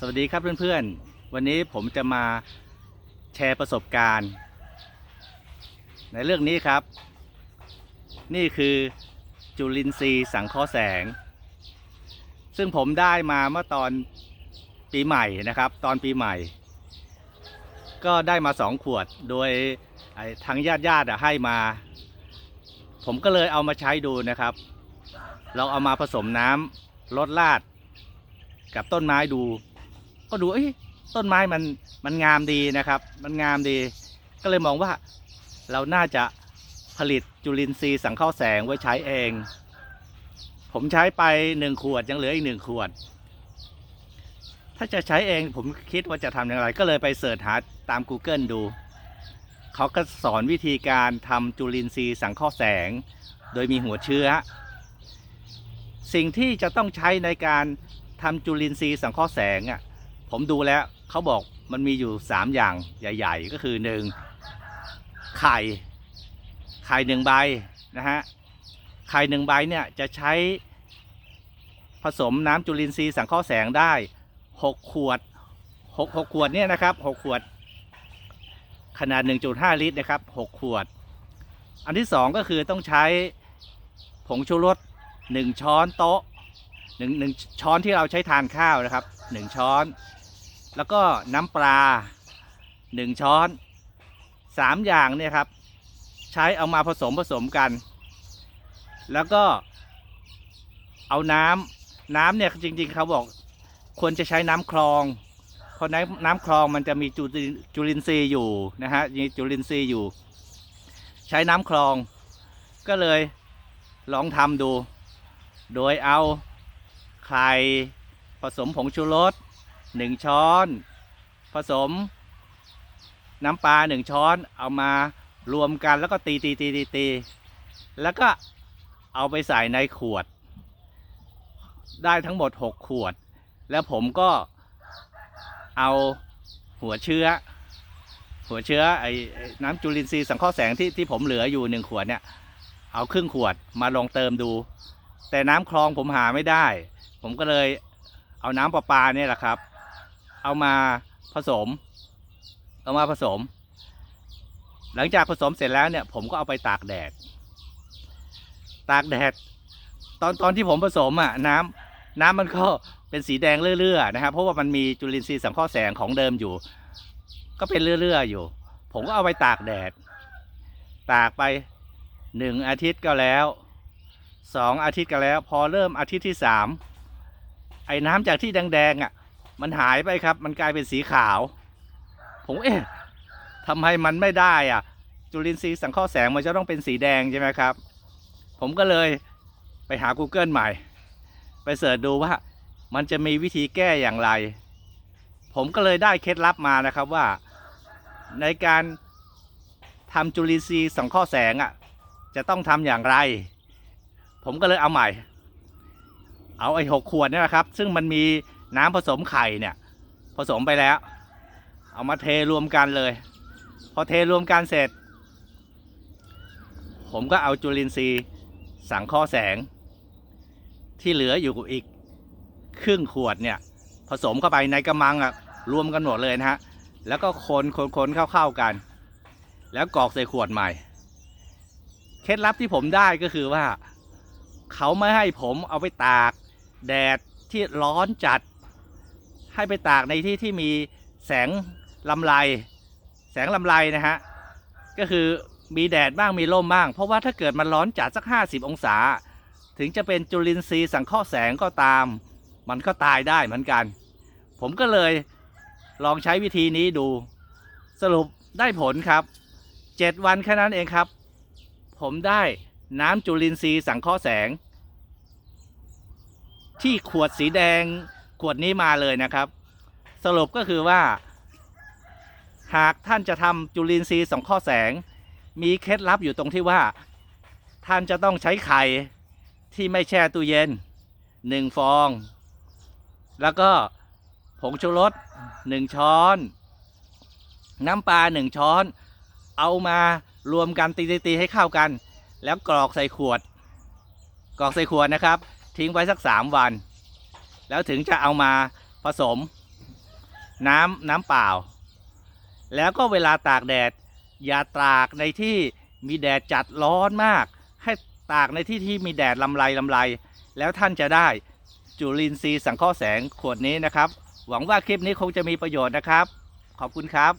สวัสดีครับเพื่อนๆ วันนี้ผมจะมาแชร์ประสบการณ์ ในเรื่องนี้ครับ นี่คือจุลินทรีย์สังเคราะห์แสง ซึ่งผมได้มาเมื่อตอนปีใหม่นะครับ ตอนปีใหม่ ก็ได้มาสองขวดโดยทางญาติญาติๆให้มา ผมก็เลยเอามาใช้ดูนะครับ เราเอามาผสมน้ำลดลาดกับต้นไม้ดู ก็ดูเอ้ยต้นไม้มันมันงามดีนะครับ มันงามดี ก็เลยมองว่าเราน่าจะผลิตจุลินทรีย์สังเคราะห์แสงไว้ใช้เอง ผมใช้ไปหนึ่งขวดยังเหลืออีกหนึ่งขวด ถ้าจะใช้เองผมคิดว่าจะทำอย่างไร ก็เลยไปเสิร์ชหาตาม Google ดู เขาก็สอนวิธีการทำจุลินทรีย์สังเคราะห์แสง โดยมีหัวเชื้อ สิ่งที่จะต้องใช้ในการทำจุลินทรีย์สังเคราะห์แสงอะ ผมดูแล้วเขาบอกมันมีอยู่ 3 อย่างใหญ่ ๆ ก็คือ 1. ไข่ไข่หนึ่งใบนะฮะไข่หนึ่งใบเนี่ยจะใช้ผสมน้ำจุลินทรีย์สังเคราะห์แสงได้ 6 ขวด 6 6 ขวดเนี่ยนะครับ 6 ขวด ขนาด 1.5 ลิตรนะครับ 6 ขวด อันที่ 2 ก็คือต้องใช้ผงชูรส1 ช้อนโต๊ะหนึ่งหนึ่งช้อนที่เราใช้ทานข้าวนะครับ 1 ช้อน แล้วก็น้ำปลา 1 ช้อน 3 อย่างเนี่ยครับ ใช้เอามาผสมผสมกัน แล้วก็เอาน้ำน้ำเนี่ยจริง ๆ เขาบอกควรจะใช้น้ำคลอง เพราะน้ำน้ำคลองมันจะมีจุลินจุลินทรีย์อยู่นะฮะมีจุลินทรีย์อยู่ ใช้น้ำคลอง ก็เลยลองทำดู โดยเอาไข่ผสมผงชูรส หนึ่งช้อน ผสม น้ำปลาหนึ่งช้อนเอามารวมกันแล้วก็ตีตีตีตีตีแล้วก็เอาไปใส่ในขวด ได้ทั้งหมด 6 ขวด แล้วผมก็เอาหัวเชื้อ หัวเชื้อไอ้ไอ้น้ำจุลินทรีย์สังเคราะห์แสงที่ที่ผมเหลืออยู่หนึ่งขวดเนี่ย เอาครึ่งขวดมาลองเติมดู แต่น้ำคลองผมหาไม่ได้ ผมก็เลยเอาน้ำประปาเนี่ยแหละครับ เอามาผสม เอามาผสม หลังจากผสมเสร็จแล้วเนี่ย ผมก็เอาไปตากแดด ตากแดด ตอนตอนที่ผมผสมอะน้ำน้ำมันก็เป็นสีแดงเรื่อยๆนะครับเพราะว่ามันมีจุลินทรีย์สังเคราะห์แสงของเดิมอยู่ ก็เป็นเรื่อยๆอยู่ ผมก็เอาไปตากแดด ตากไปหนึ่งอาทิตย์ก็แล้วสองอาทิตย์ก็แล้ว พอเริ่มอาทิตย์ที่สามไอ้น้ำจากที่แดงๆอะ มันหายไปครับ มันกลายเป็นสีขาว ผมเอ๊ะทำไมมันไม่ได้อะ จุลินทรีย์สังเคราะห์แสงมันจะต้องเป็นสีแดงใช่ไหมครับ ผมก็เลยไปหา Google ใหม่ ไปเสิร์ชดูว่ามันจะมีวิธีแก้อย่างไร ผมก็เลยได้เคล็ดลับมานะครับว่า ในการทำจุลินทรีย์สังเคราะห์แสงอะ จะต้องทำอย่างไร ผมก็เลยเอาใหม่ เอาไอ้หกขวดนี่ยนะครับ ซึ่งมันมี น้ำผสมไข่เนี่ย ผสมไปแล้ว เอามาเทรวมกันเลย พอเทรวมกันเสร็จ ผมก็เอาจุลินทรีย์สังเคราะห์แสง ที่เหลืออยู่อีกครึ่งขวดเนี่ย ผสมเข้าไปในกระมังอะรวมกันหมดเลยนะฮะ แล้วก็คนคนคนเข้าๆกัน แล้วกรอกใส่ขวดใหม่ เคล็ดลับที่ผมได้ก็คือว่า เขาไม่ให้ผมเอาไปตาก แดดที่ร้อนจัด ให้ไปตากในที่ที่มีแสงลำไรแสงลำไรนะฮะก็คือมีแดดบ้างมีร่มบ้าง เพราะว่าถ้าเกิดมันร้อนจัดสัก 50 องศา ถึงจะเป็นจุลินทรีย์สังเคราะห์แสงก็ตาม มันก็ตายได้เหมือนกัน ผมก็เลยลองใช้วิธีนี้ดู สรุปได้ผลครับ 7 วันแค่นั้นเองครับ ผมได้น้ำจุลินทรีย์สังเคราะห์แสง ที่ขวดสีแดง ขวดนี้มาเลยนะครับ สรุปก็คือว่า หากท่านจะทำจุลินทรีย์สังเคราะห์แสง มีเคล็ดลับอยู่ตรงที่ว่า ท่านจะต้องใช้ไข่ที่ไม่แช่ตู้เย็นหนึ่งฟอง แล้วก็ผงชูรสหนึ่งช้อน น้ำปลาหนึ่งช้อน เอามารวมกันตีๆๆให้เข้ากัน แล้วกรอกใส่ขวด กรอกใส่ขวดนะครับ ทิ้งไว้สักสามวัน แล้วถึงจะเอามาผสม น้ำน้ำเปล่า แล้วก็เวลาตากแดด อย่าตากในที่มีแดดจัดร้อนมาก ให้ตากในที่ที่มีแดดลำไรลำไร แล้วท่านจะได้จุลินทรีย์สังเคราะห์แสงขวดนี้นะครับ หวังว่าคลิปนี้คงจะมีประโยชน์นะครับ ขอบคุณครับ